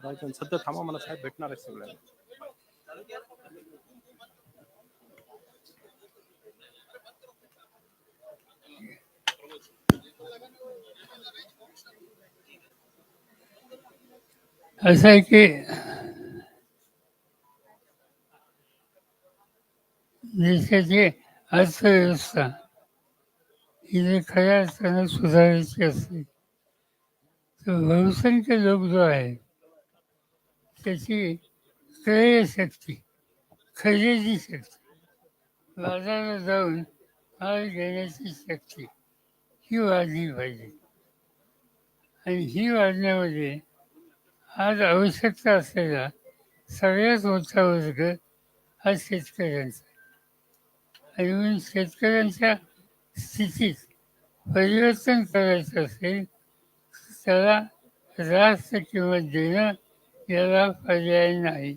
राजन सध्या थांबा मला साहेब भेटणार आहे सगळ्यांना. असं आहे की देशाची अर्थव्यवस्था ही जर खऱ्या अर्थानं सुधारायची असते तर बहुसंख्य लोक जो आहे त्याची क्रयशक्ती खरेदी शक्ती बाजारात जाऊन माल घेण्याची शक्ती ही वाढली पाहिजे. आणि ही वाढण्यामध्ये आज आवश्यकता असलेला सगळ्यात मोठा वर्ग हा शेतकऱ्यांचा आणि म्हणून शेतकऱ्यांच्या स्थितीत परिवर्तन करायचं असेल त्याला रास्त किंमत देणं याला पर्याय नाही.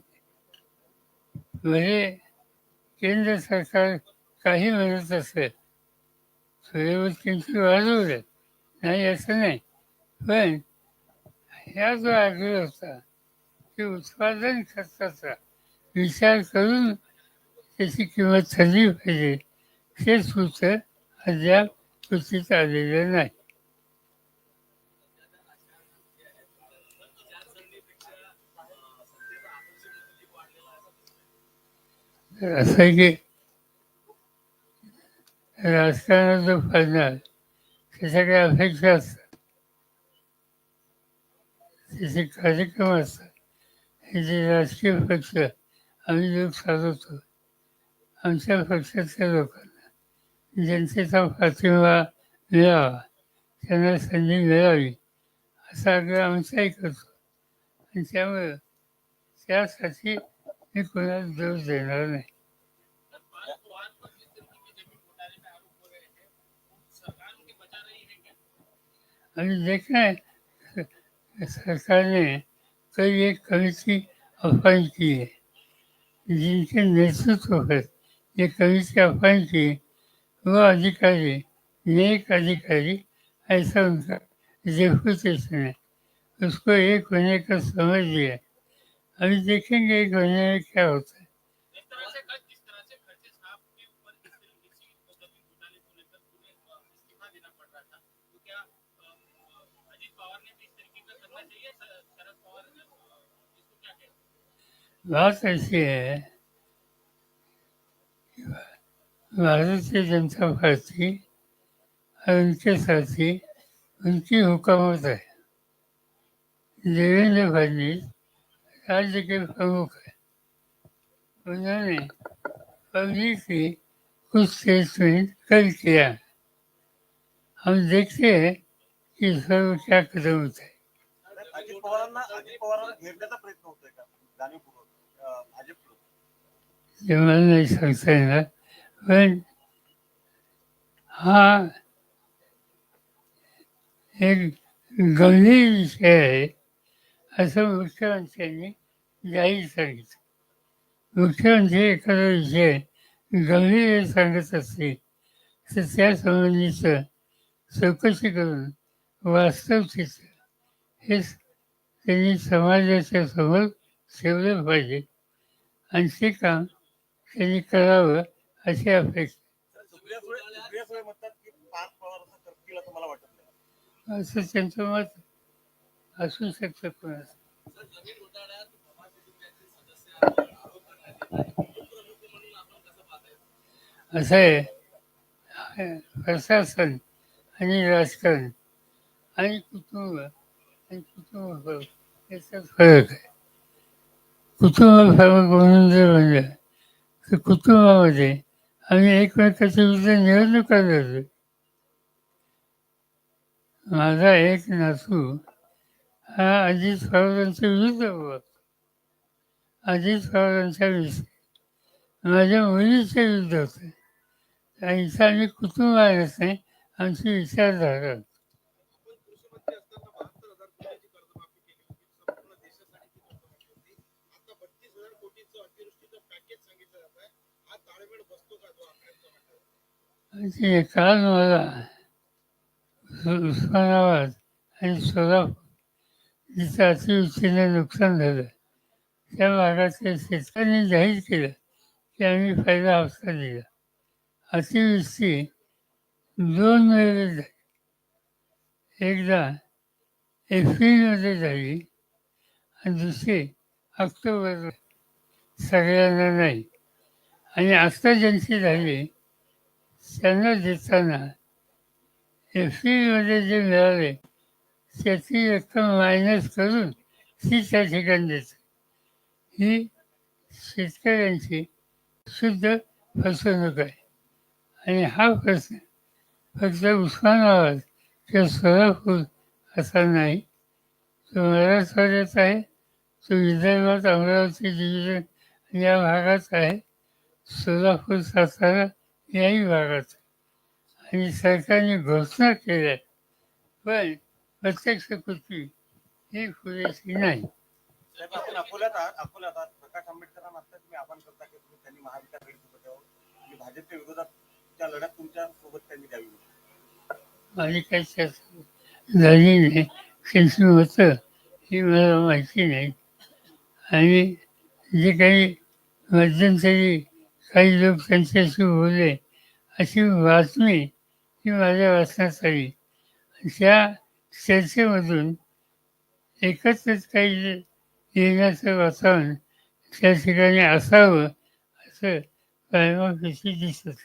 म्हणजे केंद्र सरकार काही म्हणत असेल सूर्यवत किमती दे नाही असं नाही. पण ह्या जो आग्रह होता की उत्पादन खर्चाचा विचार करून त्याची किंमत ठरली पाहिजे हे सूत्र अद्याप कृतीत आलेलं नाही. असं आहे की राजकारणात जो फळणार त्याच्या काही अपेक्षा असतात. त्याचे कार्यक्रम असतात. हे जे राजकीय पक्ष आम्ही लोक साधवतो आमच्या पक्षातल्या लोकांना जनतेचा पाठिंबा मिळावा त्यांना संधी मिळावी असा आग्रह आमचाही करतो. आणि त्यामुळं त्यासाठी मी कोणाला दोष देणार देखना है सरकार ने कई एक कमेटी अपॉइंट की है। जिनके नेतृत्व पर ये कमेटी अपॉइंट की वो अधिकारी नेक अधिकारी ऐसा उनका रेपुटेशन है। उसको एक होने का समझ लिया अभी देखेंगे महीने में क्या होता है? बात ऐसी है भारतीय जनता पार्टी और उनके साथी उनकी हुकूमत है। देवेंद्र फडणवीस राज्य के प्रमुख है उन्होंने पब्लिकली कुछ स्टेटमेंट कल किया। हम देखते हैं कि इस पर वो क्या कदम उठाए। अजित पवारांना अजित पवारांना घेरण्याचा प्रयत्न होतोय का? जाणीवपूर्वक अं, भाजपकडून ते मला नाही सांगता येणार पण हा एक गंभीर विषय आहे. असं मुख्यमंत्र्यांनी जाहीर सांगितलं. मुख्यमंत्री एखादा विषय गंभीर सांगत असतील तर त्या संबंधीचं चौकशी करून वास्तव चित्र हे त्यांनी समाजाच्या समोर ठेवलं पाहिजे. आणि ते काम त्यांनी करावं अशी अपेक्षा. असं त्यांचं मत असू शकतं कोणाचं असं आहे. प्रशासन आणि राजकारण आणि कुटुंब आणि कुटुंब याच्यात फरक आहे. कुटुंब फरक म्हणून जर म्हणलं तर कुटुंबामध्ये आम्ही एकमेकाच्या विरुद्ध निवडणुका लढलो माझा एक नातू हा अजित पवारांच्या विरुद्ध उभा अजित पवारांच्या विषयी माझ्या मुलीचे युद्ध होते आणि आम्ही कुटुंब आहे नाही आमची विचारधारा. ती काल मला उस्मानाबाद आणि सोलापूर. जिचं अतिवृष्टीने नुकसान झालं. त्या भागातल्या शेतकऱ्यांनी जाहीर केलं की आम्ही फायदा हप्ता दिला. अतिवृष्टी दोन वेळेला झाली. एकदा एप्रिलमध्ये झाली आणि दुसरी ऑक्टोबर सगळ्यांना नाही. आणि आत्ता ज्यांची झाली त्यांना देताना एप्रिलमध्ये जे मिळाले त्याची रक्कम मायनस करून ती त्या ठिकाणी देतात ही शेतकऱ्यांची शुद्ध फसवणूक आहे. आणि हा प्रश्न फक्त उस्मानाबाद किंवा सोलापूर असा नाही. तो मराठवाड्यात आहे तो विदर्भात अमरावती डिव्हिजन या भागात आहे. सोलापूर सातारा याही भागात आणि सरकारने घोषणा केल्या पण प्रत्यक्ष कृती ही पुरेशी नाही. साहेब आपण अकोल्यात आहात अकोल्यात आहात. प्रकाश आंबेडकरांना आता तुम्ही आवाहन करता की तुम्ही त्यांनी महाविकास आघाडी सोबत यावं आणि भाजपच्या विरोधात त्या लढ्यात तुमच्यासोबत त्यांनी द्यावी. माझी काही चर्चा झाली नाही होतं ही मला माहिती नाही. आणि जे काही मध्यंतरी काही लोक त्यांच्याशी बोलले अशी बातमी ही माझ्या वाचण्यात आली. त्या चर्चेमधून एकत्रच काही येण्याचं वातावरण त्या ठिकाणी असावं असं कायमापेशी दिसत.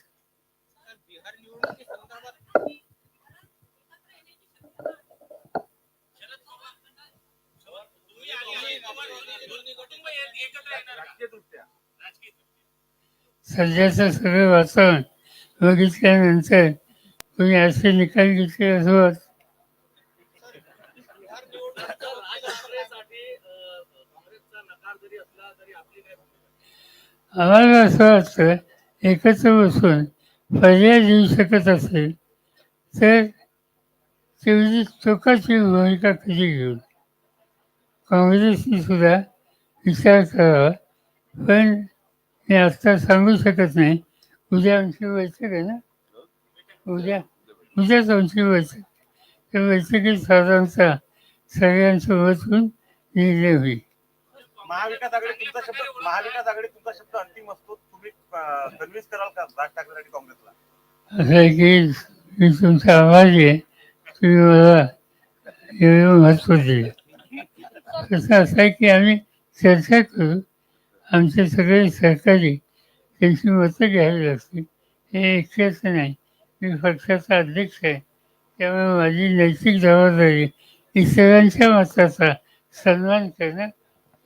सध्याचं सगळं वातावरण बघितल्यानंतर कोणी असे निकाल घेतले असं वाटतं बिहार निवडणुकीच्या राजयात्रेसाठी अं, काँग्रेसचा नकार जरी असला तरी आपली काय भूमिका आम्हाला असं वाटतं एकत्र बसून पर्याय देऊ शकत असेल तर तेवढी चोखाची भूमिका कधी घेऊन? काँग्रेसने सुद्धा विचार करावा पण मी आत्ता सांगू शकत नाही. उद्या आमची बैठक आहे ना? उद्या उद्याच आमची बैठक. त्या बैठकीत साधारणतः सगळ्यांसोबत होऊन निर्णय होईल. महाविकास आघाडी तुमचा शब्द महाविकास आघाडी तुमचा शब्द अंतिम असतो. तुम्ही कन्व्हिन्स कराल का राज ठाकरेसाठी काँग्रेसला? असं आहे की मी तुमचा आवाज आहे. तुम्ही मला एवढं महत्त्व दिलं तसं असं आहे की आम्ही चर्चा करू. आमचे सगळे सहकारी त्यांची मतं घ्यावी लागतील. हे एकट्याचं नाही. मी पक्षाचा अध्यक्ष आहे. त्यामुळे माझी नैतिक जबाबदारी इतरांच्या मताचा सन्मान करणं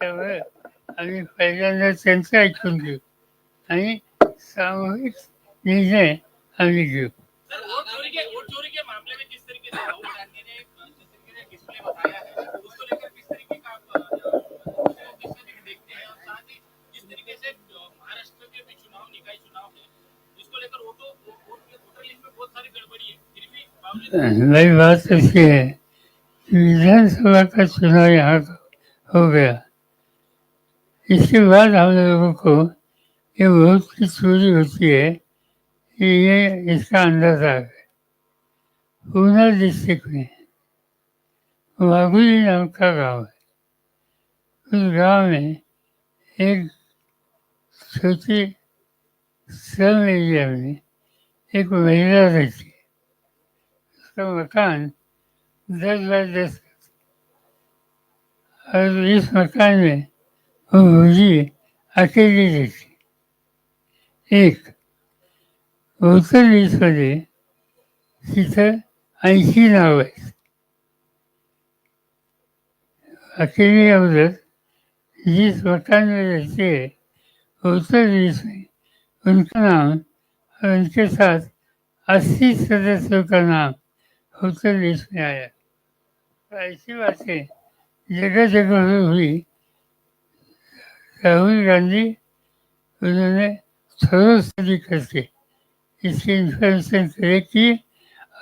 त्यामुळे आम्ही पहिल्यांदा त्यांचं ऐकून घेऊ. आणि सामूहिक निर्णय आम्ही घेऊ. नई बात ऐसी है विधानसभा का चुनाव यहाँ हो गया. इसके बाद हम लोगों को ये भूत की चोरी होती है ये इसका अंदाजा है पूना डिस्ट्रिक्ट में वागुली नाम का गांव है। उस गांव में एक छोटी श्रम एरिया में एक महिला रहती है। उसका मकान दस बाय दस और इस मकान में वो भूजी अकेली एक उत्तर वीसमध्ये तिथं ऐंशी नाव आहेत. अखेरी औरत जी मकान में उत्तर बीस उनका नाम और उनके साथ अस्सी सदस्यों का नाम उत्तर बीस में आया. तो ऐसी बातें जगह जगह हुई राहुल गांधी उन्होंने थोड़ा स्टडी करके इसकी इंफॉर्मेशन कलेक्ट की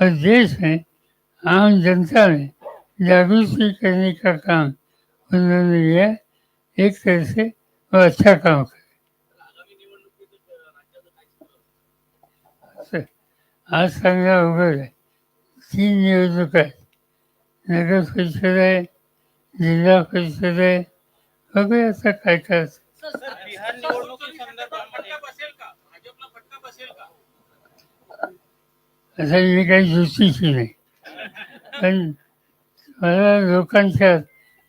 और देश में आम जनता में जागृति करने का काम उन्होंने लिया एक तरह से वो अच्छा काम कर आज सांगा अवघड आहे तीन निवडणूक आहेत नगर परिषद आहे जिल्हा परिषद आहे बघूया आता काय काय असतं. बिहार असं मी काही ज्योतिषी नाही. पण मला लोकांच्या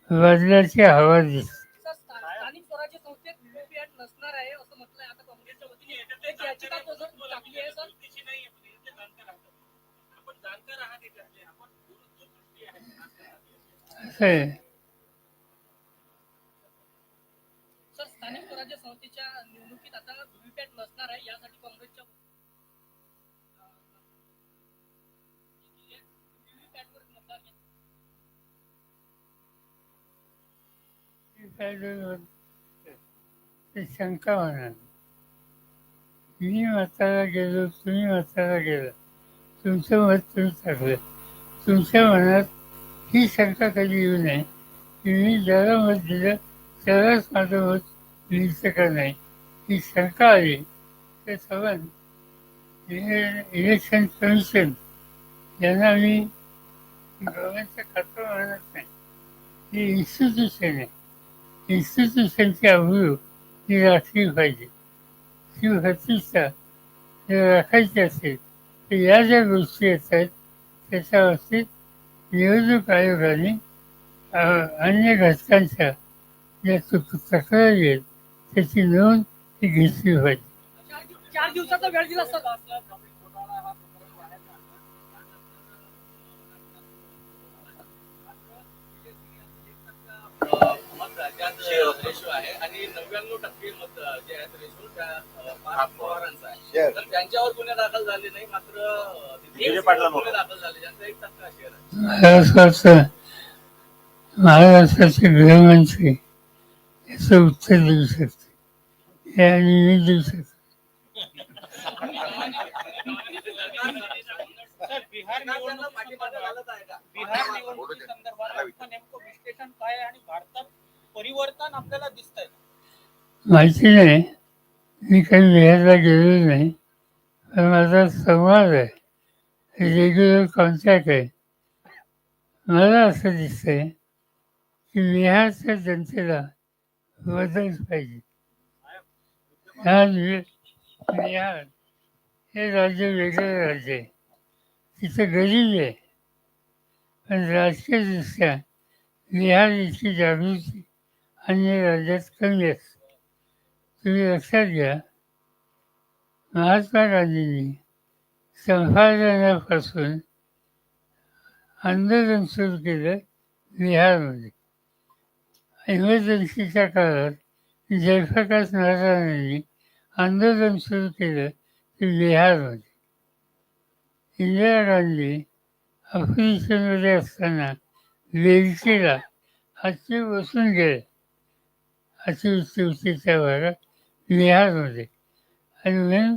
बदलाची हवा दिसते सर, स्था- स्थानिक स्वराज्य संस्थेत व्हीव्हीपॅट नसणार आहे असं म्हटलंय. आता काँग्रेसच्या वतीने एक याचिका पत्र टाकली आहे सर. कृतीशी नाही आहे, म्हणजे याचे जाणकार आहात. आपण जाणकार आहात याच्यातले आपण दूरदृष्टी आहे असं आहे सर स्थानिक स्वराज्य निवडणुकीत आता व्हीव्हीपॅट नसणार आहे यासाठी काँग्रेसच्या ते शंका होणार. मी मताला गेलो तुम्ही मताला गेला. तुमचं मत तुम्ही टाकलं तुमच्या मनात ही शंका कधी येऊ नये? की मी ज्याला मत दिलं त्यालाच माझं मत नियुक्त करणे नाही. ही शंका आहे. ते सवन इलेक्शन कमिशन यांना मी गव्हर्नमेंटचं खातं म्हणत नाही. ही इन्स्टिट्यूशन आहे. इन्स्टिट्यूशनची अभियोग ही राखली पाहिजे. ती प्रतिष्ठा जर राखायची असेल तर या ज्या गोष्टी येतात त्याच्या बाबतीत निवडणूक आयोगाने अन्य घटकांच्या ज्या तक्रारी आहेत. त्याची नोंद ही घेतली पाहिजे चार दिव- चार दिवसाचा वेळ दिला आणि नव्याण्णव टक्के मत जे आहेत रेशो त्या अ, पाच पवारांचा आहे तर त्यांच्यावर गुन्हे दाखल झाले नाही मात्र. गुन्हे दाखल झाले. एक टक्का शेअर आहे. महाराष्ट्राचे गृहमंत्री याचं उत्तर देऊ शकते. हे आणि मी दिसत माहिती नाही मी काही बिहारला गेलेलो नाही पण माझा संवाद आहे रेग्युलर कॉन्टॅक्ट आहे. मला असं दिसतंय की बिहारच्या जनतेला बदल पाहिजे. ह्या बिहार हे राज्य वेगळं राज्य आहे तिथं गरीब आहे पण राजकीयदृष्ट्या बिहार इतकी जागृती अन्य राज्यात कमी असते तुम्ही लक्षात घ्या महात्मा गांधींनी संपादनापासून आंदोलन सुरू केलं बिहारमध्ये इमर्जन्सीच्या काळात जयप्रकाश नारायणांनी आंदोलन सुरू केलं ते बिहारमध्ये इंदिरा गांधी अफगाणिस्तानमध्ये असताना वेलचीला हाती बसून गेले. अतिवृष्टीच्या भागात बिहारमध्ये आणि म्हणून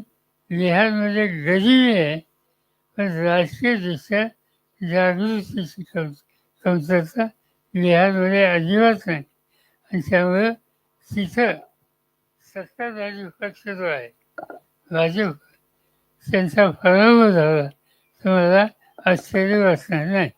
बिहारमध्ये गरीबी आहे पण राजकीयदृष्ट्या जागृतीची कम कमतरता बिहारमध्ये अजिबात नाही. आणि त्यामुळं तिथं पक्ष जो आहे भाजप त्यांचा पराभव झाला. तर मला आश्चर्य वाटणार नाही.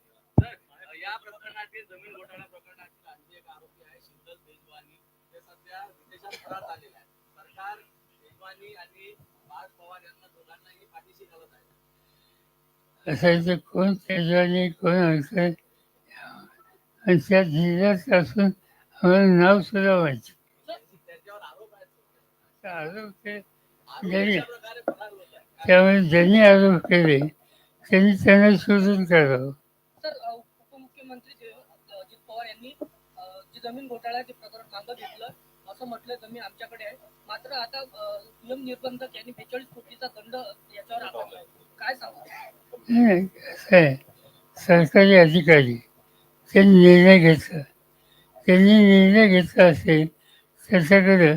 असायचं कोण तेजवानी कोण अंतर आणि त्या जिल्ह्यात असून आम्हाला नाव सुद्धा माहिती त्यांच्यावर आरोप आहेत तर आरोप आहे त्यामुळे ज्यांनी आरोप केले त्यांनी त्यांना शोधून काढावं जमीन घोटाळ्याचे प्रकरण मागं घेतलं असं म्हटलं जमीन आमच्याकडे आहे. मात्र आता नियम निर्बंधक यांनी बेचाळीस कोटीचा दंड याच्यावर आकारलाय. काय सांगू? नाही कसं आहे. सरकारी अधिकारी त्यांनी निर्णय घेतला. त्यांनी निर्णय घेतला असेल त्याच्याकडं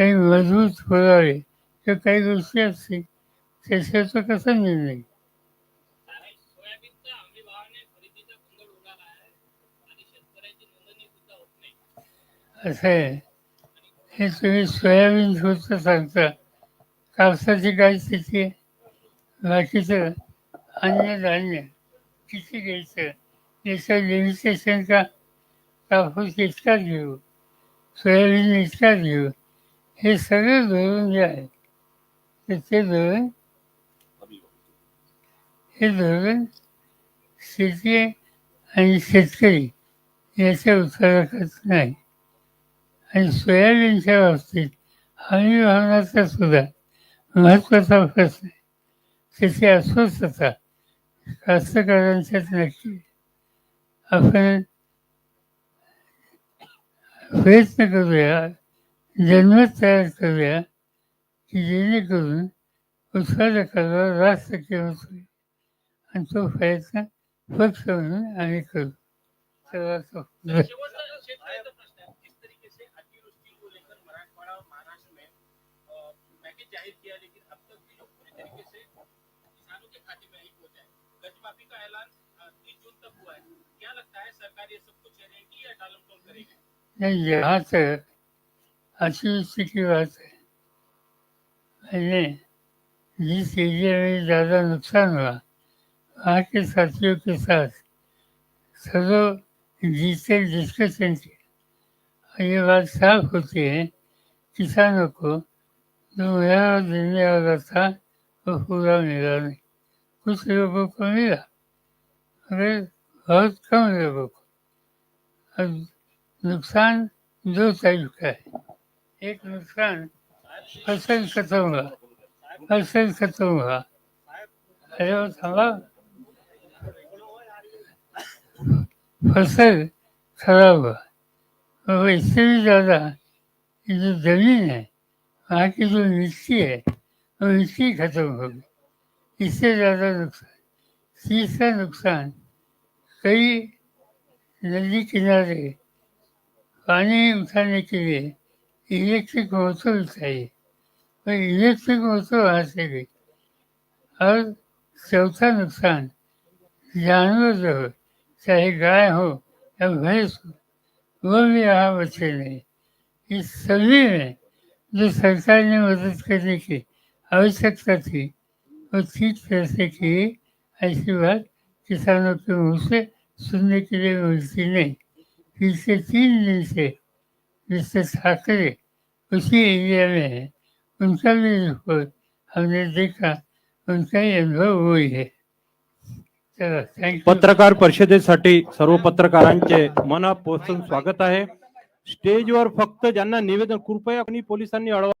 काही मजबूत पुरावे किंवा काही गोष्टी असतील. त्याच्यावर कसा निर्णय? असं आहे. हे तुम्ही सोयाबीन होतं सांगता. कापसाची काय स्थिती आहे? बाकीचं अन्नधान्य किती घ्यायचं? याचं लिमिटेशन का? कापूस इतकाच घेऊ. सोयाबीन इतकाच घेऊ. हे सगळे धोरण जे आहे ते धोरण हे धोरण शेती आणि शेतकरी याच्या उत्तराखत नाही. आणि सोयाबीनच्या बाबतीत हमी भावनाचा सुद्धा महत्त्वाचा प्रश्न आहे. त्याची अस्वस्थता कास्तकारांच्यात नक्की आपण प्रयत्न करूया. जनमत तयार करूया की जेणेकरून उत्पादकाला रास्त किंमत होईल. आणि तो प्रयत्न पक्ष म्हणून आम्ही करू. तर है नहीं है जून तक अतिवृष्टि की बात है मैंने जिस एरिया में ज़्यादा नुकसान हुआ वहाँ के साथियों के साथ सदो डिटेल डिस्कशन किया ये बात साफ होती. है किसानों को जो मेरा देने वाला था वो पूरा मिला नहीं. कुछ लोगों को मिला मगर बहुत कम लोगों को अब नुकसान दो टाइप का है एक नुकसान फसल खत्म हुआ फसल खत्म हुआ अरे वो थामा फसल खराब हुआ और इससे भी ज़्यादा जो जमीन है वहाँ की जो मिट्टी है वो मिट्टी खत्म हो गई इससे ज़्यादा नुकसान तीसरा नुकसान कई नदी किनारे पानी उठाने के लिए इलेक्ट्रिक मोटर चाहिए और इलेक्ट्रिक मोटर वहाँ से गई और चौथा नुकसान, जानवर जो हो, चाहे गाय हो या भैंस हो वो भी यहाँ बचे नहीं। इस सभी में जो सरकार ने मदद करने की आवश्यकता थी, वो ठीक तरह से की, ऐसी बात किसानों के मुँह से सुनने के लिए मिलती नहीं। पिछले तीन दिन से मिस्टर ठाकरे उसी एरिया में है उनका भी रिपोर्ट हमने देखा उनका ही अनुभव वही है। पत्रकार परिषदेसाठी सर्व पत्रकारांचे मनापासून स्वागत आहे। स्टेजवर फक्त ज्यांना निवेदन कृपया कोणी पोलिसांनी अडवा